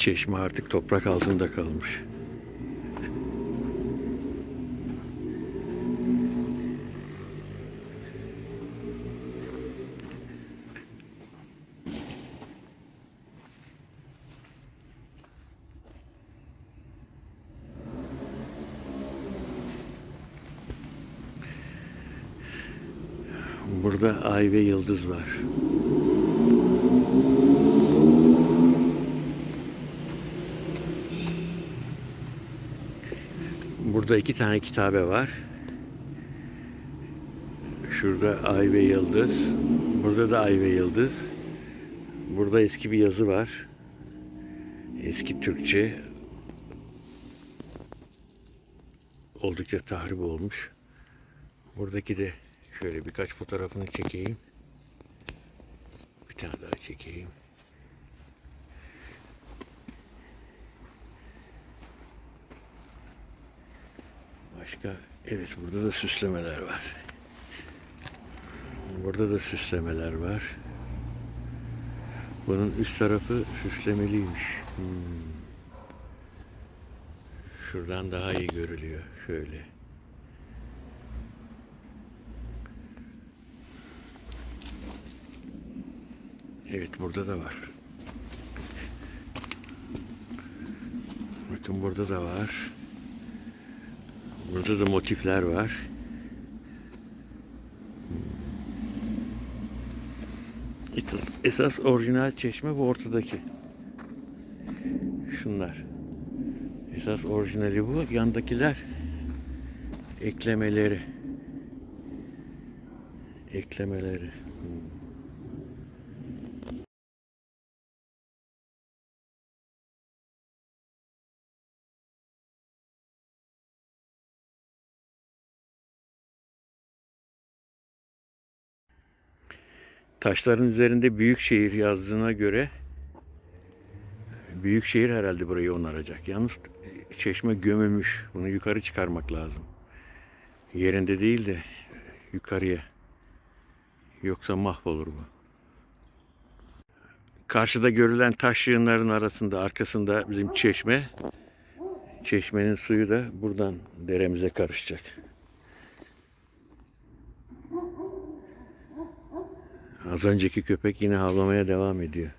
Çeşme artık toprak altında kalmış. Burada ay ve yıldız var. Burada iki tane kitabe var. Şurada ay ve yıldız. Burada da ay ve yıldız. Burada eski bir yazı var. Eski Türkçe. Oldukça tahrip olmuş. Buradaki de şöyle birkaç fotoğrafını çekeyim. Bir tane daha çekeyim. Başka evet burada da süslemeler var. Burada da süslemeler var. Bunun üst tarafı süslemeliymiş. Hmm. Şuradan daha iyi görülüyor. Şöyle. Evet burada da var. Bakın burada da var. Burada da motifler var. Esas, orijinal çeşme bu ortadaki. Şunlar. Esas orijinali bu. Yandakiler eklemeleri. Eklemeleri. Taşların üzerinde Büyükşehir yazdığına göre Büyükşehir herhalde burayı onaracak. Yalnız çeşme gömülmüş. Bunu yukarı çıkarmak lazım. Yerinde değil de yukarıya. Yoksa mahvolur bu. Karşıda görülen taş yığınların arasında, arkasında bizim çeşme. Çeşmenin suyu da buradan deremize karışacak. Az önceki köpek yine havlamaya devam ediyor.